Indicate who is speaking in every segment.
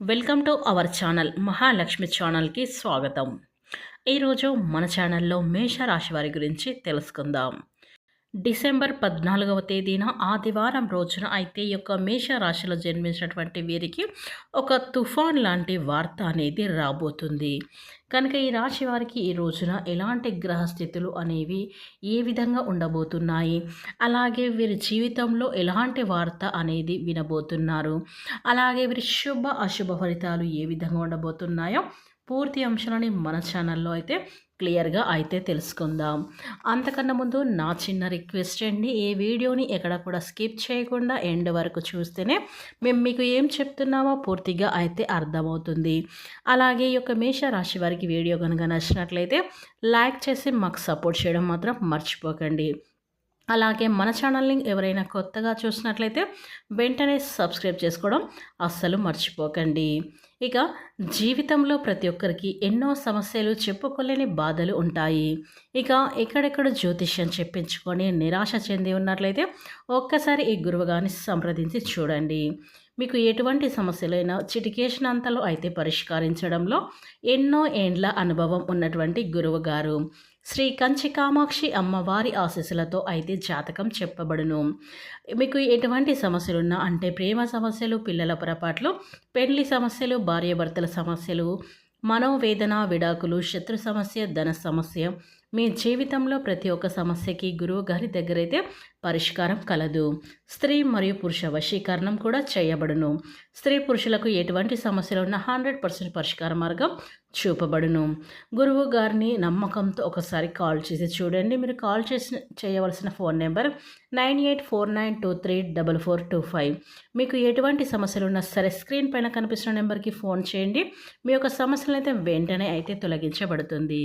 Speaker 1: Welcome to our channel Mahalakshmi ఛానల్కి స్వాగతం. ఈరోజు మన ఛానల్లో మేషరాశి వారి గురించి తెలుసుకుందాం. డిసెంబర్ పద్నాలుగవ తేదీన ఆదివారం రోజున అయితే ఈ యొక్క మేషరాశిలో జన్మించినటువంటి వీరికి ఒక తుఫాన్ లాంటి వార్త అనేది రాబోతుంది. కనుక ఈ రాశి వారికి ఈ రోజున ఎలాంటి గ్రహస్థితులు అనేవి ఏ విధంగా ఉండబోతున్నాయి? అలాగే వీరి జీవితంలో ఎలాంటి వార్త అనేది వినబోతున్నారు? అలాగే వీరి శుభ అశుభ ఫలితాలు ఏ విధంగా ఉండబోతున్నాయో పూర్తి అంశాలని మన ఛానల్లో అయితే క్లియర్గా అయితే తెలుసుకుందాం. అంతకన్నా ముందు నా చిన్న రిక్వెస్ట్ అండి. ఏ వీడియోని ఎక్కడ కూడా స్కిప్ చేయకుండా ఎండ్ వరకు చూస్తేనే మేము మీకు ఏం చెప్తున్నామో పూర్తిగా అయితే అర్థమవుతుంది. అలాగే ఈ యొక్క మేష రాశి వారికి వీడియో కనుక నచ్చినట్లయితే లైక్ చేసి మాకు సపోర్ట్ చేయడం మాత్రం మర్చిపోకండి. అలాగే మన ఛానల్ని ఎవరైనా కొత్తగా చూసినట్లయితే వెంటనే సబ్స్క్రైబ్ చేసుకోవడం అస్సలు మర్చిపోకండి. ఇక జీవితంలో ప్రతి ఒక్కరికి ఎన్నో సమస్యలు చెప్పుకోలేని బాధలు ఉంటాయి. ఇక ఎక్కడెక్కడ జ్యోతిష్యం చెప్పించుకొని నిరాశ చెంది ఉన్నట్లయితే ఒక్కసారి ఈ గురువుగాని సంప్రదించి చూడండి. మీకు ఎటువంటి సమస్యలైనా చిటికేసినంతలో అయితే పరిష్కరించడంలో ఎన్నో ఏండ్ల అనుభవం ఉన్నటువంటి గురువు గారు శ్రీ కంచి కామాక్షి అమ్మవారి ఆశీస్సులతో అయితే జాతకం చెప్పబడును. మీకు ఎటువంటి సమస్యలున్నా అంటే ప్రేమ సమస్యలు పిల్లల పొరపాట్లు పెళ్ళి సమస్యలు భార్యాభర్తల సమస్యలు మనోవేదన విడాకులు శత్రు సమస్య ధన సమస్య మీ జీవితంలో ప్రతి ఒక్క సమస్యకి గురువు గారి దగ్గరైతే పరిష్కారం కలదు. స్త్రీ మరియు పురుష వశీకరణం కూడా చేయబడును. స్త్రీ పురుషులకు ఎటువంటి సమస్యలు ఉన్న హండ్రెడ్ పర్సెంట్ పరిష్కార మార్గం చూపబడును. గురువు గారిని నమ్మకంతో ఒకసారి కాల్ చేసి చూడండి. మీరు కాల్ చేసి చేయవలసిన phone number nine eight four nine two three double four two five. మీకు ఎటువంటి సమస్యలు ఉన్నా సరే స్క్రీన్ పైన కనిపిస్తున్న నెంబర్కి ఫోన్ చేయండి. మీ యొక్క సమస్యలు అయితే వెంటనే అయితే తొలగించబడుతుంది.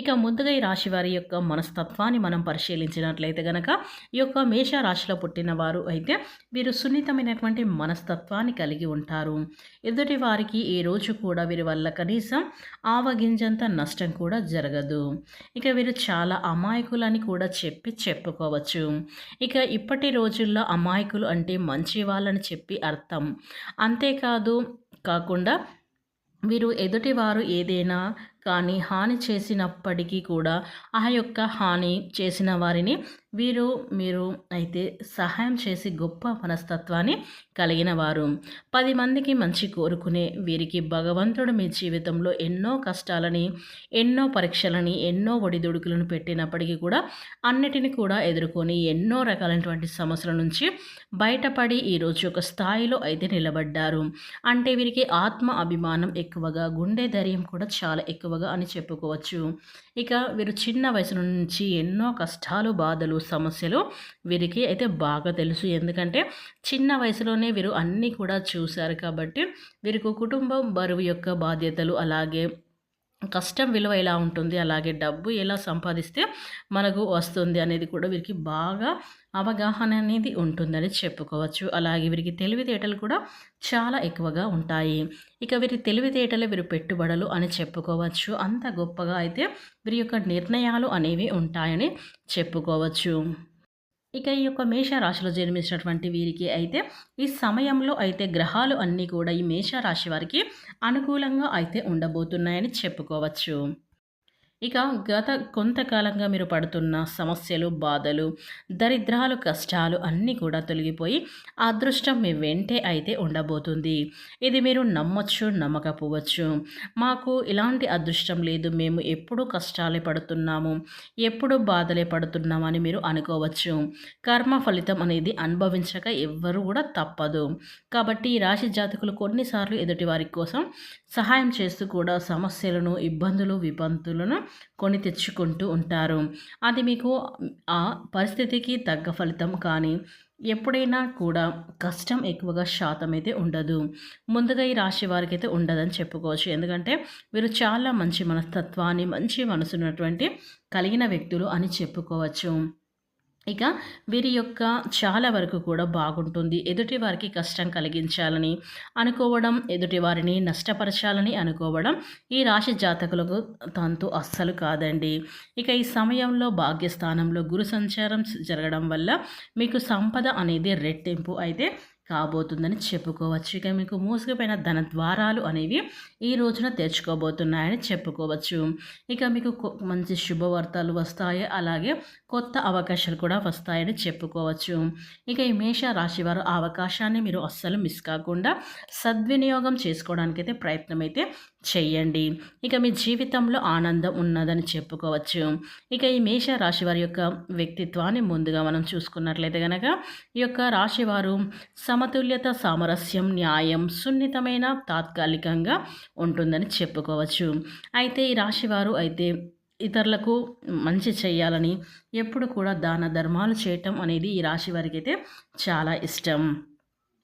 Speaker 1: ఇక ముందుగా ఈ రాశి వారి యొక్క మనస్తత్వాన్ని మనం పరిశీలించినట్లయితే గనక ఈ యొక్క మేష రాశిలో పుట్టిన వారు అయితే వీరు సున్నితమైనటువంటి మనస్తత్వాన్ని కలిగి ఉంటారు. ఎదుటి వారికి ఈ రోజు కూడా వీరి వల్ల కనీసం ఆవగింజంత నష్టం కూడా జరగదు. ఇక వీరు చాలా అమాయకులని కూడా చెప్పి చెప్పుకోవచ్చు. ఇక ఇప్పటి రోజుల్లో అమాయకులు అంటే మంచి వాళ్ళని చెప్పి అర్థం. అంతేకాదు కాకుండా వీరు ఎదుటివారు ఏదైనా కానీ హాని చేసినప్పటికీ కూడా ఆ యొక్క హాని చేసిన వారిని వీరు మీరు అయితే సహాయం చేసి గొప్ప మనస్తత్వాన్ని కలిగిన వారు. పది మందికి మంచి కోరుకునే వీరికి భగవంతుడు మీ జీవితంలో ఎన్నో కష్టాలని ఎన్నో పరీక్షలని ఎన్నో ఒడిదుడుకులను పెట్టినప్పటికీ కూడా అన్నిటిని కూడా ఎదుర్కొని ఎన్నో రకాలైనటువంటి సమస్యల నుంచి బయటపడి ఈరోజు ఒక స్థాయిలో అయితే నిలబడ్డారు. అంటే వీరికి ఆత్మ అభిమానం ఎక్కువగా గుండె ధైర్యం కూడా చాలా ఎక్కువ ఎక్కువగా అని చెప్పుకోవచ్చు. ఇక వీరు చిన్న వయసు నుంచి ఎన్నో కష్టాలు బాధలు సమస్యలు వీరికి అయితే బాగా తెలుసు. ఎందుకంటే చిన్న వయసులోనే వీరు అన్నీ కూడా చూశారు కాబట్టి వీరికి కుటుంబం బరువు యొక్క బాధ్యతలు అలాగే కష్టం విలువ ఎలా ఉంటుంది అలాగే డబ్బు ఎలా సంపాదిస్తే మనకు వస్తుంది అనేది కూడా వీరికి బాగా అవగాహన అనేది ఉంటుందని చెప్పుకోవచ్చు. అలాగే వీరికి తెలివితేటలు కూడా చాలా ఎక్కువగా ఉంటాయి. ఇక వీరి తెలివితేటలు వీరి పెట్టుబడులు అని చెప్పుకోవచ్చు. అంత గొప్పగా అయితే వీరి యొక్క నిర్ణయాలు అనేవి ఉంటాయని చెప్పుకోవచ్చు. ఇక ఈ యొక్క మేషరాశిలో జన్మించినటువంటి వీరికి అయితే ఈ సమయంలో అయితే గ్రహాలు అన్నీ కూడా ఈ మేషరాశి వారికి అనుకూలంగా అయితే ఉండబోతున్నాయని చెప్పుకోవచ్చు. ఇక గత కొంతకాలంగా మీరు పడుతున్న సమస్యలు బాధలు దరిద్రాలు కష్టాలు అన్నీ కూడా తొలగిపోయి అదృష్టం మీ వెంటే అయితే ఉండబోతుంది. ఇది మీరు నమ్మొచ్చు నమ్మకపోవచ్చు. మాకు ఇలాంటి అదృష్టం లేదు. మేము ఎప్పుడు కష్టాలే పడుతున్నాము ఎప్పుడు బాధలే పడుతున్నామని మీరు అనుకోవచ్చు. కర్మ ఫలితం అనేది అనుభవించక ఎవ్వరూ కూడా తప్పదు. కాబట్టి ఈ రాశి జాతకులు కొన్నిసార్లు ఎదుటి వారి కోసం సహాయం చేస్తూ కూడా సమస్యలను ఇబ్బందులు విపంతులను కొని తెచ్చుకుంటూ ఉంటారు. అది మీకు ఆ పరిస్థితికి తగ్గ ఫలితం కానీ ఎప్పుడైనా కూడా కష్టం ఎక్కువగా శాతం అయితే ఉండదు. ముందుగా ఈ రాశి వారికి అయితే ఉండదని చెప్పుకోవచ్చు. ఎందుకంటే వీరు చాలా మంచి మనస్తత్వాన్ని మంచి మనసున్నటువంటి కలిగిన వ్యక్తులు అని చెప్పుకోవచ్చు. ఇక వీరి యొక్క చాలా వరకు కూడా బాగుంటుంది. ఎదుటి వారికి కష్టం కలిగించాలని అనుకోవడం ఎదుటి వారిని నష్టపరచాలని అనుకోవడం ఈ రాశి జాతకులకు తంతు అస్సలు కాదండి. ఇక ఈ సమయంలో భాగ్యస్థానంలో గురు సంచారం జరగడం వల్ల మీకు సంపద అనేది రెట్టింపు. అయితే కాబోతుందని చెప్పుకోవచ్చు. ఇక మీకు మూసుకుపోయిన ధన ద్వారాలు అనేవి ఈ రోజున తెచ్చుకోబోతున్నాయని చెప్పుకోవచ్చు. ఇక మీకు మంచి శుభవార్తలు వస్తాయి. అలాగే కొత్త అవకాశాలు కూడా వస్తాయని చెప్పుకోవచ్చు. ఇక ఈ మేష రాశి వారు ఆ అవకాశాన్ని మీరు అస్సలు మిస్ కాకుండా సద్వినియోగం చేసుకోవడానికి అయితే ప్రయత్నం అయితే చేయండి. ఇక మీ జీవితంలో ఆనందం ఉన్నదని చెప్పుకోవచ్చు. ఇక ఈ మేష రాశి వారి యొక్క వ్యక్తిత్వాన్ని ముందుగా మనం చూసుకున్నట్లయితే కనుక ఈ యొక్క రాశివారు సమతుల్యత సామరస్యం న్యాయం సున్నితమైన తాత్కాలికంగా ఉంటుందని చెప్పుకోవచ్చు. అయితే ఈ రాశివారు అయితే ఇతరులకు మంచి చేయాలని ఎప్పుడు కూడా దాన ధర్మాలు చేయటం అనేది ఈ రాశి వారికి అయితే చాలా ఇష్టం.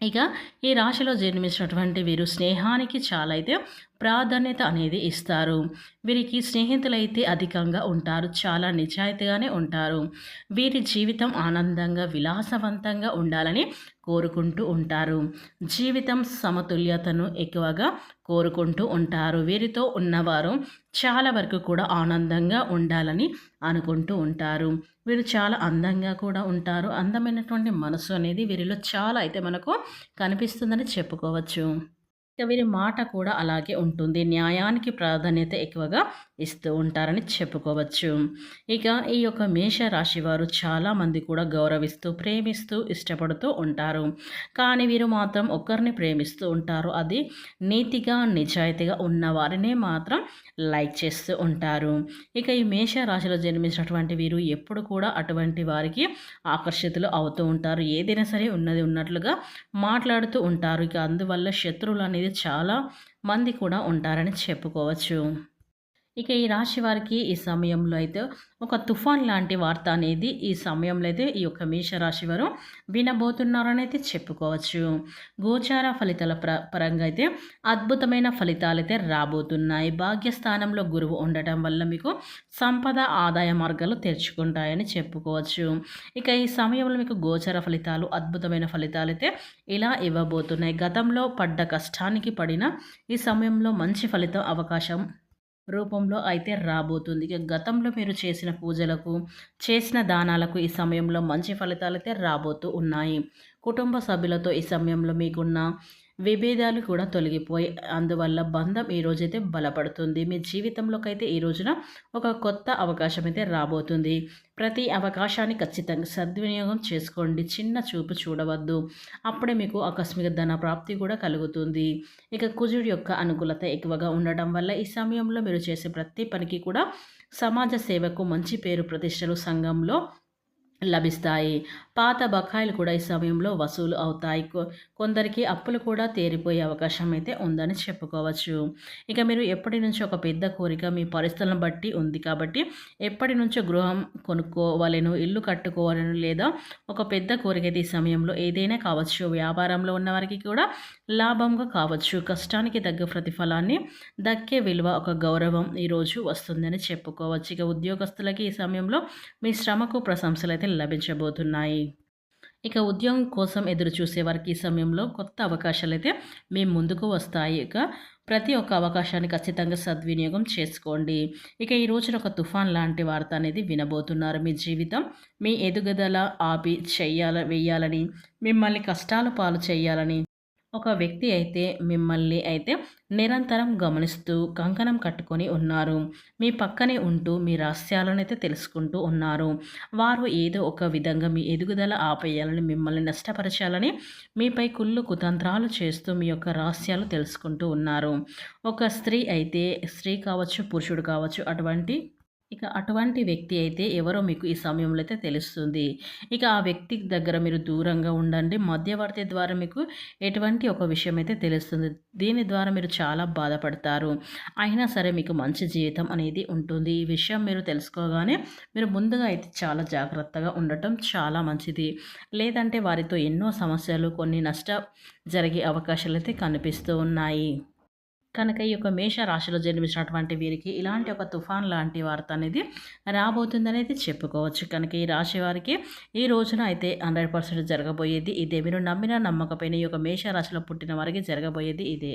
Speaker 1: ఇక ఈ రాశిలో జన్మించినటువంటి వీరు స్నేహానికి చాలా అయితే ప్రాధాన్యత అనేది ఇస్తారు. వీరికి స్నేహితులైతే అధికంగా ఉంటారు. చాలా నిజాయితీగానే ఉంటారు. వీరి జీవితం ఆనందంగా విలాసవంతంగా ఉండాలని కోరుకుంటూ ఉంటారు. జీవితం సమతుల్యతను ఎక్కువగా కోరుకుంటూ ఉంటారు. వీరితో ఉన్నవారు చాలా వరకు కూడా ఆనందంగా ఉండాలని అనుకుంటూ ఉంటారు. వీరు చాలా అందంగా కూడా ఉంటారు. అందమైనటువంటి మనసు అనేది వీరిలో చాలా అయితే మనకు కనిపిస్తుందని చెప్పుకోవచ్చు. ఇక వీరి మాట కూడా అలాగే ఉంటుంది. న్యాయానికి ప్రాధాన్యత ఎక్కువగా ఇస్తూ ఉంటారని చెప్పుకోవచ్చు. ఇక ఈ యొక్క మేష రాశి వారు చాలామంది కూడా గౌరవిస్తూ ప్రేమిస్తూ ఇష్టపడుతూ ఉంటారు. కానీ వీరు మాత్రం ఒకరిని ప్రేమిస్తూ ఉంటారు. అది నీతిగా నిజాయితీగా ఉన్న వారినే మాత్రం లైక్ చేస్తూ ఉంటారు. ఇక ఈ మేష రాశిలో జన్మించినటువంటి వీరు ఎప్పుడు కూడా అటువంటి వారికి ఆకర్షితులు అవుతూ ఉంటారు. ఏదైనా సరే ఉన్నది ఉన్నట్లుగా మాట్లాడుతూ ఉంటారు. ఇక అందువల్ల శత్రువులు అనేది చాలా మంది కూడా ఉంటారని చెప్పుకోవచ్చు. ఇక ఈ రాశి వారికి ఈ సమయంలో అయితే ఒక తుఫాన్ లాంటి వార్త అనేది ఈ సమయంలో అయితే ఈ యొక్క మేషరాశి వారు వినబోతున్నారని అయితే చెప్పుకోవచ్చు. గోచార ఫలితాల ప్ర పరంగా అయితే అద్భుతమైన ఫలితాలు అయితే రాబోతున్నాయి. భాగ్యస్థానంలో గురువు ఉండటం వల్ల మీకు సంపద ఆదాయ మార్గాలు తెరుచుకుంటాయని చెప్పుకోవచ్చు. ఇక ఈ సమయంలో మీకు గోచార ఫలితాలు అద్భుతమైన ఫలితాలు అయితే ఇలా ఇవ్వబోతున్నాయి. గతంలో పడ్డ కష్టానికి పడిన ఈ సమయంలో మంచి ఫలితం అవకాశం రూపంలో అయితే రాబోతుంది. ఇక గతంలో మీరు చేసిన పూజలకు చేసిన దానాలకు ఈ సమయంలో మంచి ఫలితాలు అయితే రాబోతూ ఉన్నాయి. కుటుంబ సభ్యులతో ఈ సమయంలో మీకున్న విభేదాలు కూడా తొలగిపోయి అందువల్ల బంధం ఈ రోజైతే బలపడుతుంది. మీ జీవితంలోకి అయితే ఈ రోజున ఒక కొత్త అవకాశం అయితే రాబోతుంది. ప్రతి అవకాశాన్ని ఖచ్చితంగా సద్వినియోగం చేసుకోండి. చిన్న చూపు చూడవద్దు. అప్పుడే మీకు ఆకస్మిక ధన ప్రాప్తి కూడా కలుగుతుంది. ఇక కుజుడి యొక్క అనుకూలత ఎక్కువగా ఉండటం వల్ల ఈ సమయంలో మీరు చేసే ప్రతి పనికి కూడా సమాజ సేవకు మంచి పేరు ప్రతిష్టలు సంఘంలో లభిస్తాయి. పాత బకాయిలు కూడా ఈ సమయంలో వసూలు అవుతాయి. కొందరికి అప్పులు కూడా తేరిపోయే అవకాశం అయితే ఉందని చెప్పుకోవచ్చు. ఇక మీరు ఎప్పటి నుంచో ఒక పెద్ద కోరిక మీ పరిస్థితులను బట్టి ఉంది కాబట్టి ఎప్పటి నుంచో గృహం కొనుక్కోవాలను ఇల్లు కట్టుకోవాలను లేదా ఒక పెద్ద కోరిక అయితే ఈ సమయంలో ఏదైనా కావచ్చు. వ్యాపారంలో ఉన్న వారికి కూడా లాభంగా కావచ్చు. కష్టానికి తగ్గ ప్రతిఫలాన్ని దక్కే విలువ ఒక గౌరవం ఈరోజు వస్తుందని చెప్పుకోవచ్చు. ఇక ఉద్యోగస్తులకి ఈ సమయంలో మీ శ్రమకు ప్రశంసలు అయితే లభించబోతున్నాయి. ఇక ఉద్యోగం కోసం ఎదురు చూసే వారికి ఈ సమయంలో కొత్త అవకాశాలు అయితే మీ ముందుకు వస్తాయి. ఇక ప్రతి ఒక్క అవకాశాన్ని ఖచ్చితంగా సద్వినియోగం చేసుకోండి. ఇక ఈ రోజున ఒక తుఫాన్ లాంటి వార్త అనేది వినబోతున్నారు. మీ జీవితం మీ ఎదుగుదల ఆపి చెయ్యాల వెయ్యాలని మిమ్మల్ని కష్టాలు పాలు చేయాలని ఒక వ్యక్తి అయితే మిమ్మల్ని అయితే నిరంతరం గమనిస్తూ కంకణం కట్టుకొని ఉన్నారు. మీ పక్కనే ఉంటూ మీ రహస్యాలను అయితే తెలుసుకుంటూ ఉన్నారు. వారు ఏదో ఒక విధంగా మీ ఎదుగుదల ఆపేయాలని మిమ్మల్ని నష్టపరచాలని మీపై కుళ్ళు కుతంత్రాలు చేస్తూ మీ యొక్క రహస్యాలు తెలుసుకుంటూ ఉన్నారు. ఒక స్త్రీ అయితే స్త్రీ కావచ్చు పురుషుడు కావచ్చు అటువంటి ఇక అటువంటి వ్యక్తి అయితే ఎవరో మీకు ఈ సమయంలో అయితే తెలుస్తుంది. ఇక ఆ వ్యక్తి దగ్గర మీరు దూరంగా ఉండండి. మధ్యవర్తి ద్వారా మీకు ఎటువంటి ఒక విషయం అయితే తెలుస్తుంది. దీని ద్వారా మీరు చాలా బాధపడతారు. అయినా సరే మీకు మంచి జీవితం అనేది ఉంటుంది. ఈ విషయం మీరు తెలుసుకోగానే మీరు ముందుగా అయితే చాలా జాగ్రత్తగా ఉండటం చాలా మంచిది. లేదంటే వారితో ఎన్నో సమస్యలు కొన్ని నష్ట జరిగే అవకాశాలు అయితే కనిపిస్తూ ఉన్నాయి. కనుక ఈ యొక్క మేష రాశిలో జన్మించినటువంటి వీరికి ఇలాంటి ఒక తుఫాన్ లాంటి వార్త అనేది రాబోతుందనేది చెప్పుకోవచ్చు. కనుక ఈ రాశి వారికి ఈ రోజున అయితే హండ్రెడ్ పర్సెంట్ జరగబోయేది ఇదే. మీరు నమ్మిన నమ్మకపోయిన ఈ యొక్క మేషరాశిలో పుట్టిన వారికి జరగబోయేది ఇదే.